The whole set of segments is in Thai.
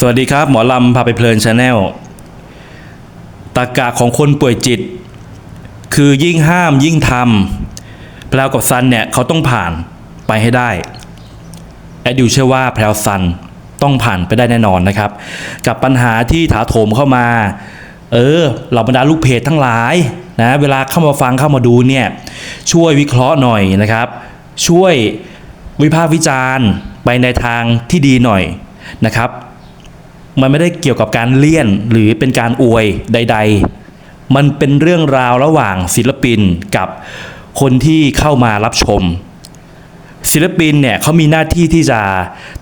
สวัสดีครับ หมอลำพาไปเพลินชาแนลตากาของคนป่วยจิต คือยิ่งห้ามยิ่งทำแพลวกับซันเนี่ยเขาต้องผ่านไปให้ได้ แอดดิวเชื่อว่าแพลวซันต้องผ่านไปได้แน่นอนนะครับ กับปัญหาที่ถาโถมเข้ามา เออเหล่าบรรดาลูกเพจทั้งหลายนะเวลาเข้ามาฟังเข้ามาดูเนี่ยช่วยวิเคราะห์หน่อยนะครับ ช่วยวิพากษ์วิจารณ์ไปในทางที่ดีหน่อยนะครับ มันไม่ได้เกี่ยวกับการเลี่ยนหรือเป็นการอวยใด ๆ มันเป็นเรื่องราวระหว่างศิลปินกับคนที่เข้ามารับชม ศิลปินเนี่ยเขามีหน้าที่ที่จะ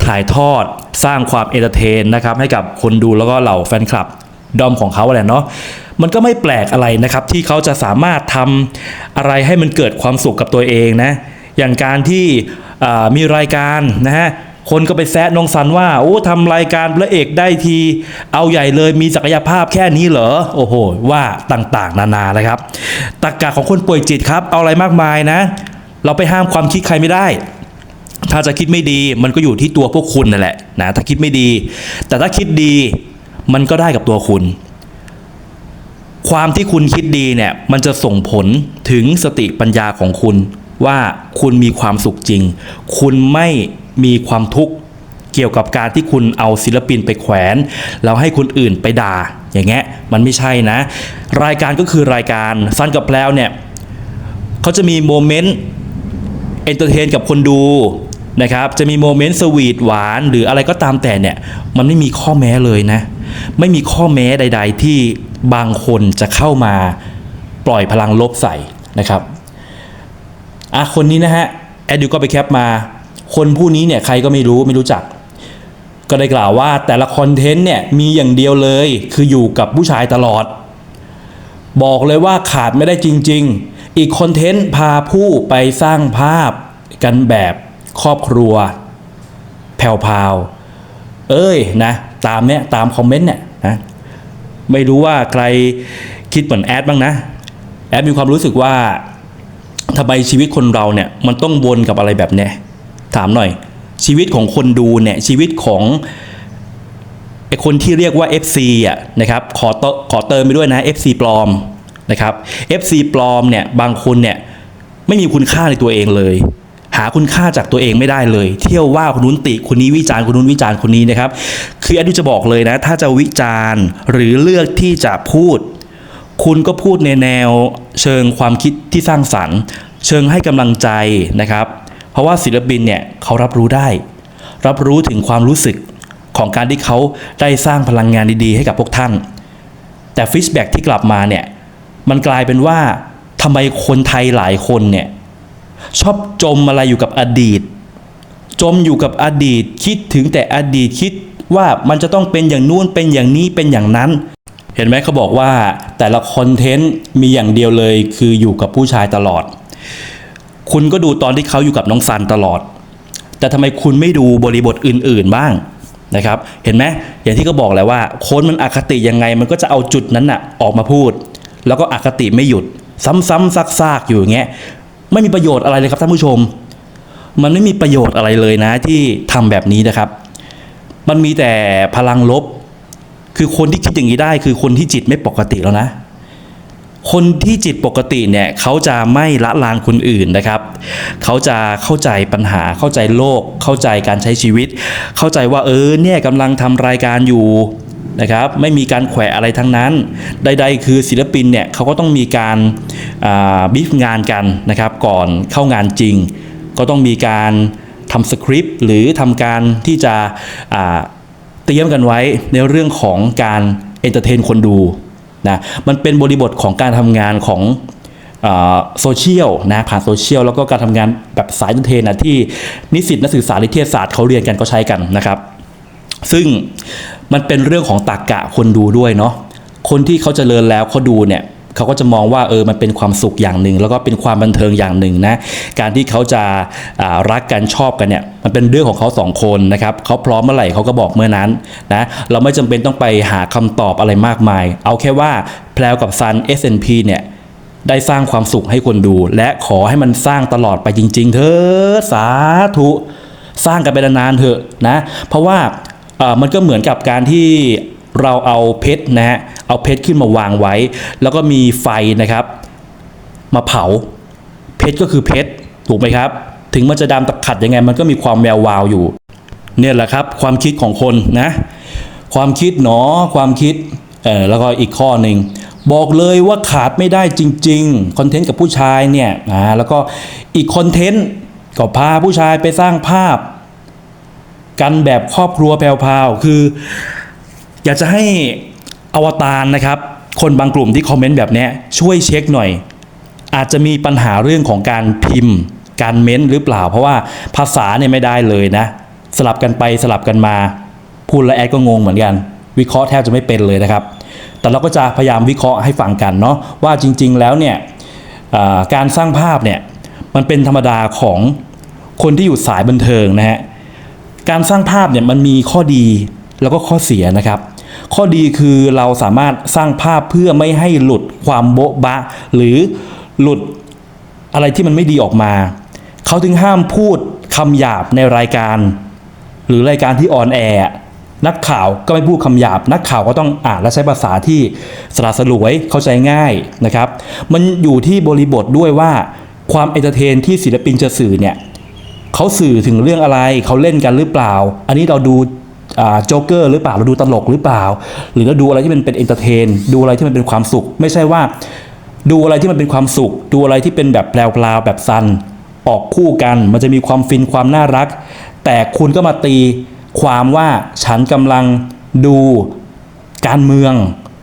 ถ่ายทอดสร้างความเอนเตอร์เทนนะครับให้กับคนดูแล้วก็เหล่าแฟนคลับดอมของเขาแหละเนาะมันก็ไม่แปลกอะไรนะครับ ที่เขาจะสามารถทำอะไรให้มันเกิดความสุขกับตัวเองนะ อย่างการที่มีรายการนะฮะ คนก็ไปแซะน้องซันว่า โอ้ทำรายการพระเอกได้ที เอาใหญ่เลยมีศักยภาพแค่นี้เหรอ โอ้โห ว่าต่างๆ นานานะครับตรกกะของคนป่วยจิตครับ เอาอะไรมากมายนะ เราไปห้ามความคิดใครไม่ได้ ถ้าจะคิดไม่ดีมันก็อยู่ที่ตัวพวกคุณนั่นแหละนะถ้าคิดไม่ดี แต่ถ้าคิดดีมันก็ได้กับตัวคุณ ความที่คุณคิดดีเนี่ยมันจะส่งผลถึงสติปัญญาของคุณ ว่าคุณมีความสุขจริง คุณไม่ มีความทุกข์เกี่ยวกับการที่คุณเอาศิลปินไปแขวน แล้วให้คนอื่นไปด่าอย่างเงี้ยมันไม่ใช่นะ รายการก็คือรายการซันกับแพลวเนี่ยเขาจะมีโมเมนต์เอนเตอร์เทนกับคนดูนะครับจะมีโมเมนต์สวีทหวานหรืออะไรก็ตามแต่เนี่ยมันไม่มีข้อแม้เลยนะ ไม่มีข้อแม้ใด ๆ ที่บางคนจะเข้ามาปล่อยพลังลบใส่นะครับอะคนนี้นะฮะแอดดิวก็ไปแคปมา คนผู้นี้เนี่ยใครก็ไม่รู้ไม่รู้จัก ก็ได้กล่าวว่าแต่ละคอนเทนต์เนี่ยมีอย่างเดียวเลย คืออยู่กับผู้ชายตลอด บอกเลยว่าขาดไม่ได้จริง ๆ อีกคอนเทนต์พาผู้ไปสร้างภาพกันแบบครอบครัว แผ่วๆเอ้ยนะ ตามเนี้ยตามคอมเมนต์เนี่ยนะไม่รู้ว่าใครคิดเหมือนแอดบ้างนะ แอดมีความรู้สึกว่าทำไมชีวิตคนเราเนี่ยมันต้องวนกับอะไรแบบเนี้ย ถามหน่อย ชีวิตของคนดูเนี่ยชีวิตของไอคนที่เรียกว่า FC อะนะครับขอเตขอเติมไปด้วยนะ FC ปลอมนะครับ FC ปลอมเนี่ยบางคนเนี่ยไม่มีคุณค่าในตัวเองเลยหาคุณค่าจากตัวเองไม่ได้เลย เที่ยวว่าคนนู้นติคนนี้วิจารณ์คนนู้นวิจารณ์คนนี้นะครับ คืออดดิวจะบอกเลยนะ ถ้าจะวิจารณ์หรือเลือกที่จะพูด คุณก็พูดในแนวเชิงความคิดที่สร้างสรรค์ เชิงให้กำลังใจนะครับ เพราะว่าศิลปินเนี่ยเขารับรู้ได้ รับรู้ถึงความรู้สึกของการที่เขาได้สร้างพลังงานดีๆ ให้กับพวกท่าน แต่ฟีดแบ็ที่กลับมาเนี่ยมันกลายเป็นว่าทำไมคนไทยหลายคนเนี่ยชอบจมอะไรอยู่กับอดีต จมอยู่กับอดีตคิดถึงแต่อดีตคิดว่ามันจะต้องเป็นอย่างนู้นเป็นอย่างนี้เป็นอย่างนั้น เห็นไหมเขาบอกว่าแต่ละคอนเทนต์มีอย่างเดียวเลยคืออยู่กับผู้ชายตลอด คุณก็ดูตอนที่เขาอยู่กับน้องซันตลอด แต่ทำไมคุณไม่ดูบริบทอื่น ๆบ้างนะครับ เห็นไหมอย่างที่ก็บอกแหละว่าคนมันอคติยังไงมันก็จะเอาจุดนั้นน่ะออกมาพูด แล้วก็อคติไม่หยุด ซ้ำๆซากๆอยู่อย่างเงี้ยไม่มีประโยชน์อะไรเลยครับท่านผู้ชม มันไม่มีประโยชน์อะไรเลยนะที่ทำแบบนี้นะครับ มันมีแต่พลังลบ คือคนที่คิดอย่างนี้ได้ คือคนที่จิตไม่ปกติแล้วนะ คนที่จิตปกติเนี่ยเขาจะไม่ละลานคนอื่นนะครับ เขาจะเข้าใจปัญหาเข้าใจโลก เข้าใจการใช้ชีวิต เข้าใจว่าเออเนี่ยกำลังทำรายการอยู่นะครับไม่มีการแขวะอะไรทั้งนั้น ใด ๆ คือศิลปินเนี่ยเขาก็ต้องมีการบีฟงานกันนะครับ ก่อนเข้างานจริง ก็ต้องมีการทำสคริปต์หรือทำการที่จะเตรียมกันไว้ในเรื่องของการเอนเตอร์เทนคนดู นะมันเป็นบริบทของการทำงานของโซเชียลนะผ่านโซเชียลแล้วก็การทำงานแบบสายเอนเทนนะที่นิสิตนักศึกษานิเทศศาสตร์เขาเรียนกันก็ใช้กันนะครับ ซึ่งมันเป็นเรื่องของตรกกะคนดูด้วยเนาะคนที่เขาจเจริญแล้วเขาดูเนี่ย เขาก็จะมองว่าเออมันเป็นความสุขอย่างหนึ่ง แล้วก็เป็นความบันเทิงอย่างหนึ่งนะการที่เขาจะารักกันชอบกันเนี่ยมันเป็นเรื่องของเขาสองคนนะครับเขาพร้อมเมื่อไหร่เขาก็บอกเมื่อนั้นนะเราไม่จำเป็นต้องไปหาคำตอบอะไรมากมาย เอาแค่ว่าแพลวกับซัน SNP เนี่ยได้สร้างความสุขให้คนดู และขอให้มันสร้างตลอดไปจริง ๆ เถอะสาธุสร้างกันไปนานๆเถอะนะเพราะว่าอ่ามันก็เหมือนกับการที่เราเอาเพชรนะฮะ เอาเพชรขึ้นมาวางไว้ แล้วก็มีไฟนะครับ มาเผา เพชรก็คือเพชรถูกไหมครับ ถึงมันจะดำตะขัดยังไง มันก็มีความแวววาวอยู่ เนี่ยแหละครับความคิดของคนนะ ความคิดหนอความคิดเออแล้วก็อีกข้อหนึ่งบอกเลยว่าขาดไม่ได้จริงๆคอนเทนต์กับผู้ชายเนี่ยอ่าแล้วก็อีกคอนเทนต์ก็พาผู้ชายไปสร้างภาพ กันแบบครอบครัวแพรวๆคือ อยากจะให้ อวตารนะครับ คนบางกลุ่มที่คอมเมนต์แบบนี้ช่วยเช็คหน่อย อาจจะมีปัญหาเรื่องของการพิมพ์ การเม้นหรือเปล่า เพราะว่าภาษาเนี่ยไม่ได้เลยนะ สลับกันไปสลับกันมา พูดแล้วแอดก็งงเหมือนกัน วิเคราะห์แทบจะไม่เป็นเลยนะครับ แต่เราก็จะพยายามวิเคราะห์ให้ฟังกันเนาะว่าจริง ๆ แล้วเนี่ยการสร้างภาพเนี่ยมันเป็นธรรมดาของคนที่อยู่สายบันเทิงนะฮะการสร้างภาพเนี่ยมันมีข้อดีแล้วก็ข้อเสียนะครับ ข้อดีคือเราสามารถสร้างภาพเพื่อไม่ให้หลุดความโบ๊ะบะ หรือหลุดอะไรที่มันไม่ดีออกมา เขาถึงห้ามพูดคำหยาบในรายการ หรือรายการที่ออนแอร์นักข่าวก็ไม่พูดคำหยาบ นักข่าวก็ต้องอ่านและใช้ภาษาที่สละสลวยเข้าใจง่ายนะครับ มันอยู่ที่บริบทด้วยว่าความเอนเตอร์เทนที่ศิลปินจะสื่อเนี่ยเขาสื่อถึงเรื่องอะไรเขาเล่นกันหรือเปล่า อันนี้เราดู โจ๊กเกอร์หรือเปล่าเราดูตลกหรือเปล่า หรือเราดูอะไรที่มันเป็นเอนเตอร์เทนดูอะไรที่มันเป็นความสุข ไม่ใช่ว่า ดูอะไรที่มันเป็นความสุข ดูอะไรที่เป็นแบบแปลวๆแบบซันออกคู่กันมันจะมีความฟินความน่ารัก แต่คุณก็มาตีความว่าฉันกำลังดูการเมือง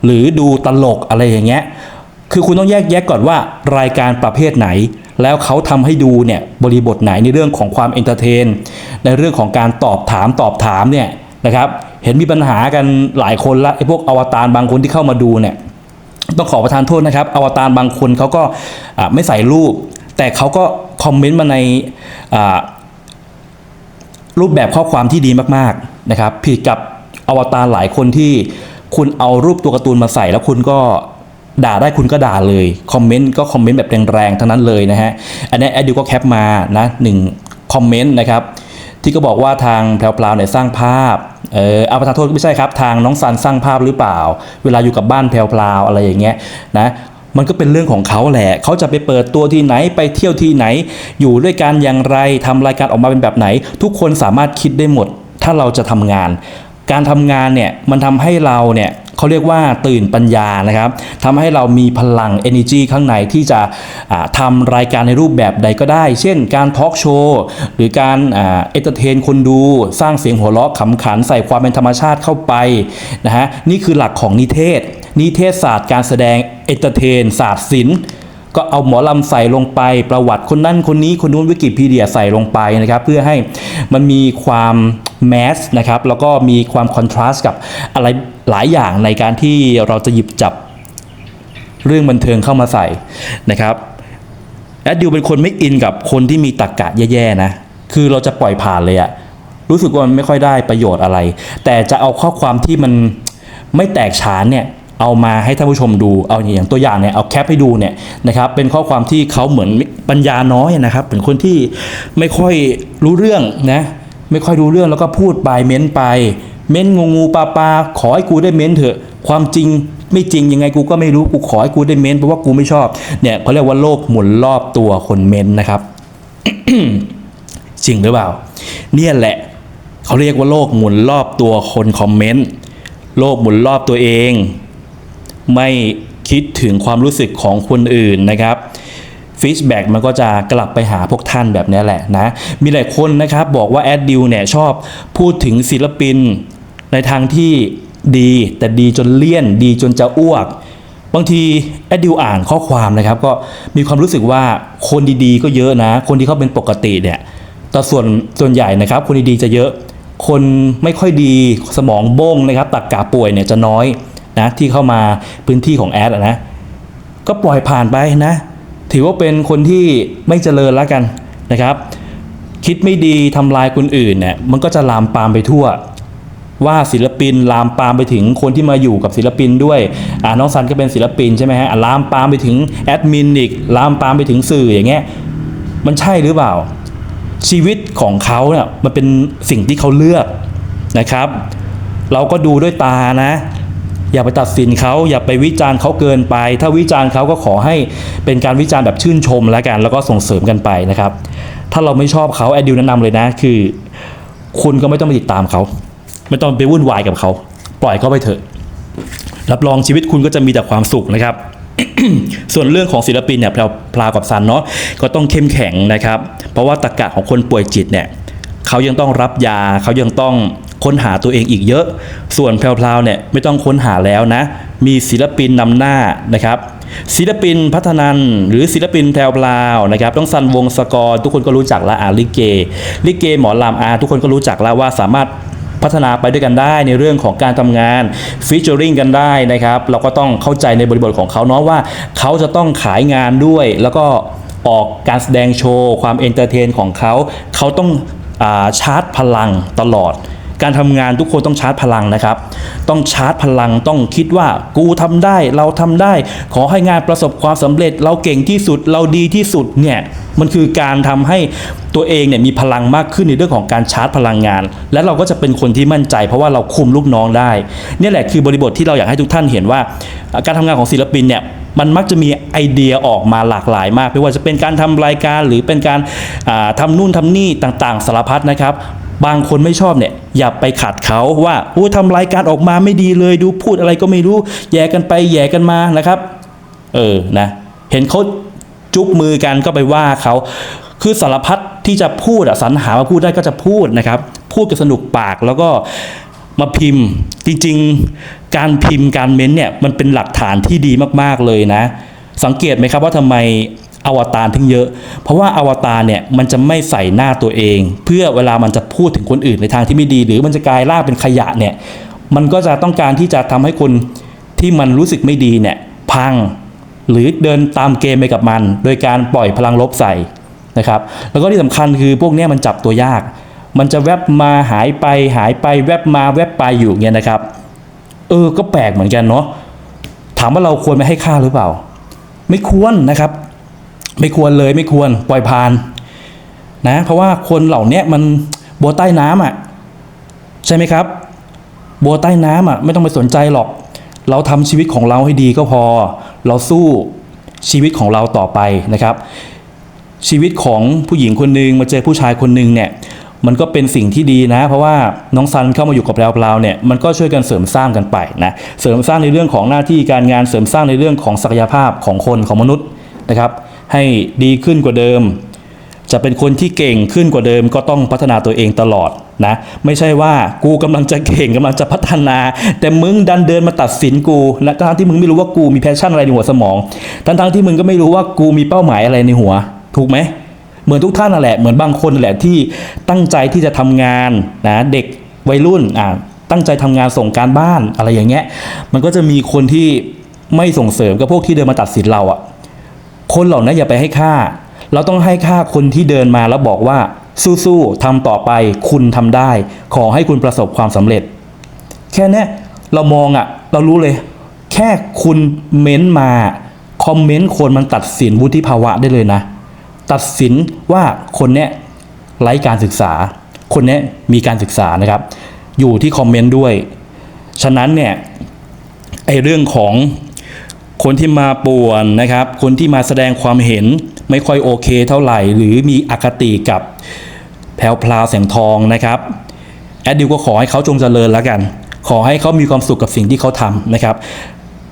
หรือดูตลกอะไรอย่างเงี้ยคือคุณต้องแยกแยะก่อนว่ารายการประเภทไหน แล้วเขาทำให้ดูเนี่ยบริบทไหนในเรื่องของความเอนเตอร์เทน ในเรื่องของการตอบถามตอบถามเนี่ย นะครับ เห็นมีปัญหากันหลายคนละไอ้พวกอวตารบางคนที่เข้ามาดูเนี่ยต้องขอประทานโทษนะครับ อวตารบางคนเขาก็ไม่ใส่รูป แต่เขาก็คอมเมนต์มาในรูปแบบข้อความที่ดีมากๆนะครับ ผิดกับอวตารหลายคนที่คุณเอารูปตัวการ์ตูนมาใส่แล้วคุณก็ด่าได้คุณก็ด่าเลยคอมเมนต์ก็คอมเมนต์แบบแรงๆทั้งนั้นเลยนะฮะอันนี้แอดดิวก็แคปมานะหนึ่งคอมเมนต์นะครับ ที่ก็บอกว่าทางแพรวๆเนี่ยสร้างภาพ เออเอาประทานโทษก็ไม่ใช่ครับ ทางน้องซันสร้างภาพหรือเปล่า เวลาอยู่กับบ้านแพรวๆอะไรอย่างเงี้ยนะมันก็เป็นเรื่องของเขาแหละ เขาจะไปเปิดตัวที่ไหน ไปเที่ยวที่ไหน อยู่ด้วยกันอย่างไรทำรายการออกมาเป็นแบบไหน ทุกคนสามารถคิดได้หมด ถ้าเราจะทำงาน การทำงานเนี่ย มันทำให้เราเนี่ย เขาเรียกว่าตื่นปัญญานะครับทำให้เรามีพลัง energy ข้างในที่จะทำรายการในรูปแบบใดก็ได้ เช่นการทอล์กโชว์หรือการเอนเตอร์เทนคนดู สร้างเสียงหัวเราะขำขันใส่ความเป็นธรรมชาติเข้าไปนะฮะนี่คือหลักของนิเทศ นิเทศศาสตร์การแสดงเอนเตอร์เทนศาสตร์ศิลป์ก็เอาหมอลำใส่ลงไปประวัติคนนั้นคนนี้คนนู้นวิกิพีเดียใส่ลงไปนะครับ เพื่อให้มันมีความ แมสนะครับแล้วก็มีความคอนทราสต์กับอะไรหลายอย่างในการที่เราจะหยิบจับเรื่องบันเทิงเข้ามาใส่นะครับแอดดิวเป็นคนไม่อินกับคนที่มีตรกกะแย่ๆนะคือเราจะปล่อยผ่านเลยอะรู้สึกว่ามันไม่ค่อยได้ประโยชน์อะไร แต่จะเอาข้อความที่มันไม่แตกฉานเนี่ยเอามาให้ท่านผู้ชมดู เอาอย่างตัวอย่างเนี่ยเอาแคปให้ดูเนี่ยนะครับ เป็นข้อความที่เขาเหมือนปัญญาน้อยนะครับ เป็นคนที่ไม่ค่อยรู้เรื่องนะ ไม่ค่อยรู้เรื่องแล้วก็พูดไปเม้นไป เม้นงูงูปลาปลาขอให้กูได้เม้นเถอะ ความจริงไม่จริงยังไงกูก็ไม่รู้กูขอให้กูได้เม้นเพราะว่ากูไม่ชอบเนี่ยเขาเรียกว่าโลกหมุนรอบตัวคนเม้นนะครับจริงหรือเปล่า เนี่ยแหละเขาเรียกว่าโลกหมุนรอบตัวคนคอมเมนต์โลกหมุนรอบตัวเอง ไม่คิดถึงความรู้สึกของคนอื่นนะครับ ฟีดแบ็กมันก็จะกลับไปหาพวกท่านแบบนี้แหละนะ มีหลายคนนะครับบอกว่าแอดดิวเนี่ยชอบพูดถึงศิลปินในทางที่ดีแต่ดีจนเลี่ยน ดีจนจะอ้วก บางทีแอดดิวอ่านข้อความนะครับ ก็มีความรู้สึกว่าคนดีๆ ก็เยอะนะ คนที่เขาเป็นปกติเนี่ยแต่ส่วนส่วนใหญ่นะครับ คนดีๆจะเยอะ คนไม่ค่อยดีสมองโบ้งนะครับตักกาป่วยเนี่ยจะน้อยนะที่เข้ามาพื้นที่ของแอดนะก็ปล่อยผ่านไปนะ ถือว่าเป็นคนที่ไม่เจริญแล้วกันนะครับ คิดไม่ดีทำลายคนอื่นเนี่ยมันก็จะลามปามไปทั่ว ว่าศิลปินลามปามไปถึงคนที่มาอยู่กับศิลปินด้วยอ่าน้องซันก็เป็นศิลปินใช่ไหมฮะอะลามปามไปถึงแอดมินอีกลามปามไปถึงสื่ออย่างเงี้ยมันใช่หรือเปล่า ชีวิตของเขาเนี่ยมันเป็นสิ่งที่เขาเลือกนะครับ เราก็ดูด้วยตานะ อย่าไปตัดสินเขาอย่าไปวิจารณ์เขาเกินไป ถ้าวิจารณ์เขาก็ขอให้เป็นการวิจารณ์แบบชื่นชมแล้วกัน แล้วก็ส่งเสริมกันไปนะครับ ถ้าเราไม่ชอบเขาแอดดิวแนะนำเลยนะ คือ คุณก็ไม่ต้องไปติดตามเขา ไม่ต้องไปวุ่นวายกับเขา ปล่อยเขาไปเถอะ รับรองชีวิตคุณก็จะมีแต่ความสุขนะครับส่วนเรื่องของศิลปินเนี่ยเราพลาวกับซันเนาะก็ต้องเข้มแข็งนะครับ เพราะว่าตะกะของคนป่วยจิตเนี่ยเขายังต้องรับยาเขายังต้อง ค้นหาตัวเองอีกเยอะ ส่วนแพรวๆเนี่ยไม่ต้องค้นหาแล้วนะ มีศิลปินนำหน้านะครับศิลปินพัฒนันหรือศิลปินแพรวนะครับต้องซันวงศกอร์ทุกคนก็รู้จักละอาลิเก ลิเกหมอลำอาทุกคนก็รู้จักแล้วว่าสามารถพัฒนาไปด้วยกันได้ในเรื่องของการทำงานฟิชเจอริงกันได้นะครับ เราก็ต้องเข้าใจในบริบทของเขาเนาะว่า เขาจะต้องขายงานด้วย แล้วก็ออกการแสดงโชว์ ความเอนเตอร์เทนของเขา เขาต้องอาชาร์จพลังตลอด การทำงานทุกคนต้องชาร์จพลังนะครับ ต้องชาร์จพลังต้องคิดว่ากูทำได้เราทำได้ ขอให้งานประสบความสำเร็จ เราเก่งที่สุดเราดีที่สุดเนี่ยมันคือการทำให้ตัวเองเนี่ยมีพลังมากขึ้นในเรื่องของการชาร์จพลังงาน และเราก็จะเป็นคนที่มั่นใจ เพราะว่าเราคุมลูกน้องได้เนี่ยแหละคือบริบทที่เราอยากให้ทุกท่านเห็นว่า การทำงานของศิลปินเนี่ยมันมักจะมีไอเดียออกมาหลากหลายมาก ไม่ว่าจะเป็นการทำรายการหรือเป็นการาทำนู่นทำนี่ต่างๆ สารพัดนะครับ บางคนไม่ชอบเนี่ยอย่าไปขัดเขาว่าโอ้ทำรายการออกมาไม่ดีเลย ดูพูดอะไรก็ไม่รู้แย่กันไปแย่กันมานะครับ เออนะ เห็นเขาจุ๊บมือกันก็ไปว่าเขาคือสารพัดที่จะพูดอะสรรหามาพูดได้ก็จะพูดนะครับ พูดกันสนุกปากแล้วก็มาพิมพ์จริงๆ การพิมพ์การเม้นเนี่ยมันเป็นหลักฐานที่ดีมากๆเลยนะ สังเกตไหมครับว่าทำไม อวตารถึงเยอะ เพราะว่าอวตารเนี่ยมันจะไม่ใส่หน้าตัวเอง เพื่อเวลามันจะพูดถึงคนอื่นในทางที่ไม่ดี หรือมันจะกลายร่างเป็นขยะเนี่ยมันก็จะต้องการที่จะทำให้คนที่มันรู้สึกไม่ดีเนี่ยพังหรือเดินตามเกมไปกับมัน โดยการปล่อยพลังลบใส่นะครับแล้วก็ที่สำคัญคือพวกนี้มันจับตัวยาก มันจะแวบมาหายไปหายไปแวบมาแวบไปอยู่เงี้ยนะครับเออก็แปลกเหมือนกันเนาะถามว่าเราควรไม่ให้ค่าหรือเปล่า ไม่ควรนะครับ ไม่ควรเลยไม่ควรปล่อยผ่าน นะ เพราะว่าคนเหล่านี้มันบัวใต้น้ำอะ ใช่ไหมครับบัวใต้น้ำอะ ไม่ต้องไปสนใจหรอก เราทำชีวิตของเราให้ดีก็พอ เราสู้ชีวิตของเราต่อไปนะครับ ชีวิตของผู้หญิงคนหนึ่งมาเจอผู้ชายคนหนึ่งเนี่ยมันก็เป็นสิ่งที่ดีนะ เพราะว่าน้องซันเข้ามาอยู่กับเราเราเนี่ยมันก็ช่วยกันเสริมสร้างกันไปนะเสริมสร้างในเรื่องของหน้าที่การงานเสริมสร้างในเรื่องของศักยภาพของคนของมนุษย์นะครับ ให้ดีขึ้นกว่าเดิม จะเป็นคนที่เก่งขึ้นกว่าเดิม ก็ต้องพัฒนาตัวเองตลอดนะไม่ใช่ว่ากูกำลังจะเก่งกำลังจะพัฒนา แต่มึงดันเดินมาตัดสินกูและทั้งที่มึงไม่รู้ว่ากูมีแพชชั่นอะไรในหัวสมองทั้งทั้งที่มึงก็ไม่รู้ว่ากูมีเป้าหมายอะไรในหัว ถูกไหมเหมือนทุกท่านนั่นแหละเหมือนบางคนแหละที่ตั้งใจที่จะทำงานนะเด็กวัยรุ่นอ่าตั้งใจทำงานส่งการบ้านอะไรอย่างเงี้ยมันก็จะมีคนที่ไม่ส่งเสริมกับพวกที่เดินมาตัดสินเราอะ คนเหล่านั้นอย่าไปให้ค่า เราต้องให้ค่าคนที่เดินมาแล้วบอกว่า สู้ๆทำต่อไปคุณทำได้ ขอให้คุณประสบความสำเร็จ แค่นี้เรามองอะ่ะ เรารู้เลย แค่คุณเม้นมาคอมเมนต์คนมันตัดสินวุฒิภาวะได้เลยนะ ตัดสินว่าคนเนี้ยไร้การศึกษา คนเนี้ยมีการศึกษานะครับ อยู่ที่คอมเมนต์ด้วย ฉะนั้นเนี่ยไอเรื่องของ คนที่มาป่วนนะครับ คนที่มาแสดงความเห็นไม่ค่อยโอเคเท่าไหร่ หรือมีอคติกับแพรวพลาวแสงทองนะครับ แอดดิวก็ขอให้เขาจงเจริญแล้วกัน ขอให้เขามีความสุขกับสิ่งที่เขาทำนะครับ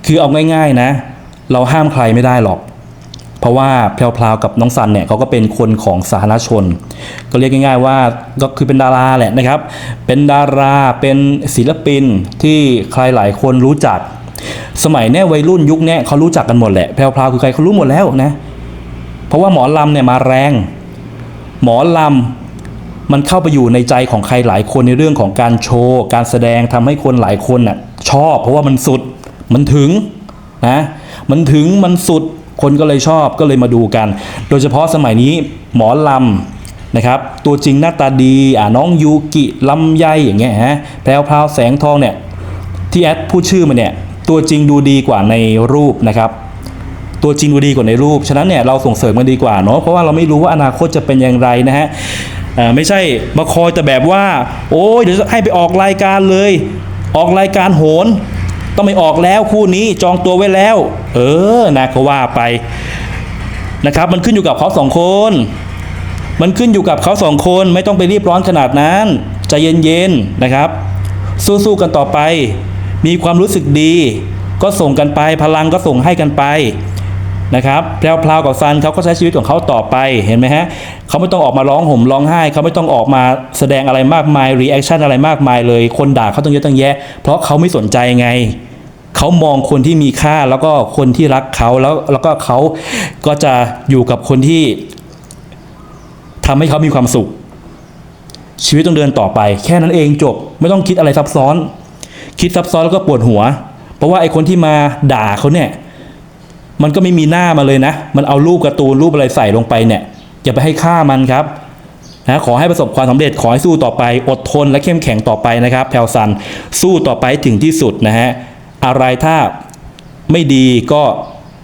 คือเอาง่ายๆนะ เราห้ามใครไม่ได้หรอก เพราะว่าแพรวพลาวกับน้องซันเนี่ยเขาก็เป็นคนของสาธารณชน ก็เรียกง่าย ๆ ว่าก็คือเป็นดาราแหละนะครับ เป็นดาราเป็นศิลปินที่ใครหลายคนรู้จัก สมัยเนี้ยวัยรุ่นยุคเนี้ยเขารู้จักกันหมดแหละแพรวพราวคือใครเขารู้หมดแล้วนะ เพราะว่าหมอลำเนี่ยมาแรง หมอลำมันเข้าไปอยู่ในใจของใครหลายคนในเรื่องของการโชว์ การแสดงทำให้คนหลายคนน่ะชอบ เพราะว่ามันสุดมันถึงนะมันถึงมันสุดคนก็เลยชอบก็เลยมาดูกัน โดยเฉพาะสมัยนี้หมอลำนะครับตัวจริงหน้าตาดีอ่าน้องยูกิลำไยอย่างเงี้ยฮะแพรวพราวแสงทองเนี่ยที่แอดพูดชื่อมันเนี่ย ตัวจริงดูดีกว่าในรูปนะครับตัวจริงดูดีกว่าในรูป ฉะนั้นเนี่ยเราส่งเสริมกันดีกว่าเนาะ เพราะว่าเราไม่รู้ว่าอนาคตจะเป็นอย่างไรนะฮะไม่ใช่มาคอยแต่แบบว่า โอ้ยเดี๋ยวให้ไปออกรายการเลย ออกรายการโหน ต้องไม่ออกแล้วคู่นี้จองตัวไว้แล้ว เออนะก็ว่าไปนะครับ มันขึ้นอยู่กับเขาสองคน มันขึ้นอยู่กับเขาสองคนไม่ต้องไปรีบร้อนขนาดนั้นใจเย็นๆนะครับ สู้ๆกันต่อไป มีความรู้สึกดี ก็ส่งกันไปพลังก็ส่งให้กันไปนะครับแพรวๆกับซันเขาก็ใช้ชีวิตของเขาต่อไปเห็นไหมฮะเขาไม่ต้องออกมาร้องห่มร้องไห้เขาไม่ต้องออกมาแสดงอะไรมากมายรีแอคชั่นอะไรมากมายเลย คนด่าเขาต้องเยอะตั้งแยะ เพราะเขาไม่สนใจไงเขามองคนที่มีค่าแล้วก็คนที่รักเขาแล้วแล้วก็เขาก็จะอยู่กับคนที่ทำให้เขามีความสุข ชีวิตต้องเดินต่อไป แค่นั้นเองจบไม่ต้องคิดอะไรซับซ้อน คิดซับซ้อนแล้วก็ปวดหัว เพราะว่าไอ้คนที่มาด่าเขาเนี่ย มันก็ไม่มีหน้ามาเลยนะ มันเอารูปการ์ตูนรูปอะไรใส่ลงไปเนี่ยอย่าไปให้ค่ามันครับนะขอให้ประสบความสำเร็จขอให้สู้ต่อไป อดทนและเข้มแข็งต่อไปนะครับแพลวซันสู้ต่อไปถึงที่สุดนะฮะอะไรถ้าไม่ดีก็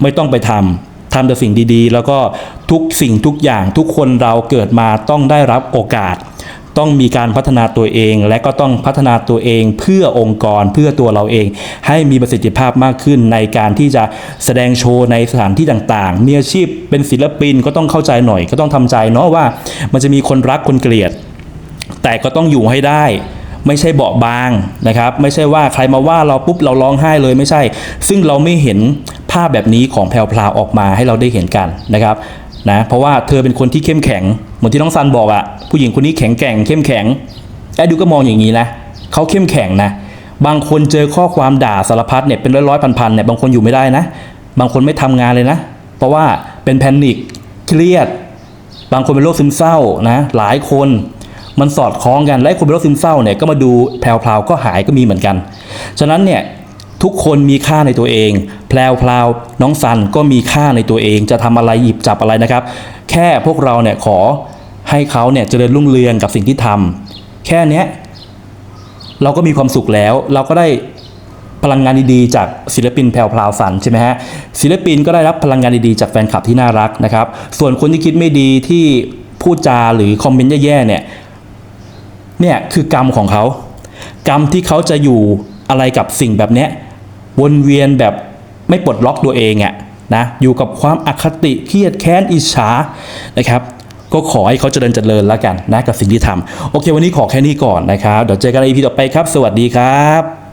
ไม่ต้องไปทำทำแต่สิ่งดีๆ แล้วก็ทุกสิ่งทุกอย่างทุกคนเราเกิดมาต้องได้รับโอกาส ต้องมีการพัฒนาตัวเอง และก็ต้องพัฒนาตัวเองเพื่อองค์กรเพื่อตัวเราเอง ให้มีประสิทธิภาพมากขึ้นในการที่จะแสดงโชว์ในสถานที่ต่างๆ มีอาชีพเป็นศิลปินก็ต้องเข้าใจหน่อย ก็ต้องทำใจเนาะว่า มันจะมีคนรักคนเกลียด แต่ก็ต้องอยู่ให้ได้ไม่ใช่เบาบางนะครับ ไม่ใช่ว่าใครมาว่าเราปุ๊บเราร้องไห้เลยไม่ใช่ ซึ่งเราไม่เห็นภาพแบบนี้ของแพรวพราออกมาให้เราได้เห็นกันนะครับนะเพราะว่าเธอเป็นคนที่เข้มแข็ง มือนที่น้องซันบอกอะผู้หญิงคนนี้แข็งแกร่งเข้มแข็งแอดดูก็มองอย่างนี้นะเขาเข้มแข็งนะบางคนเจอข้อความด่าสารพัดเนี่ยเป็นร้อยร้อยพันพันๆเนี่ยบางคนอยู่ไม่ได้นะ บางคนไม่ทำงานเลยนะ เพราะว่าเป็นแพนิคเครียด บางคนเป็นโรคซึมเศร้านะหลายคนมันสอดคล้องกันและคนเป็นโรคซึมเศร้าเนี่ยก็มาดูแพรวๆก็หายก็มีเหมือนกัน ฉะนั้นเนี่ยทุกคนมีค่าในตัวเอง แพรวๆน้องซันก็มีค่าในตัวเอง จะทำอะไรหยิบจับอะไรนะครับ แค่พวกเราเนี่ยขอ ให้เขาเนี่ยเจริญรุ่งเรืองกับสิ่งที่ทำแค่เนี้ยเราก็มีความสุขแล้ว เราก็ได้พลังงานดีๆจากศิลปินแพรวพราวสันใช่ไหมฮะศิลปินก็ได้รับพลังงานดีๆจากแฟนคลับที่น่ารักนะครับ ส่วนคนที่คิดไม่ดีที่พูดจาหรือคอมเมนต์แย่ๆเนี่ยเนี่ยคือกรรมของเขา กรรมที่เขาจะอยู่อะไรกับสิ่งแบบเนี้ยวนเวียนแบบไม่ปลดล็อกตัวเองอะนะอยู่กับความอคติเครียดแค้นอิจฉานะครับ ก็ขอให้เขาเจริญเจริญแล้วกันนะกับสิ่งที่ทำโอเค วันนี้ขอแค่นี้ก่อนนะครับเดี๋ยวเจอกันใน EP ต่อไปครับ สวัสดีครับ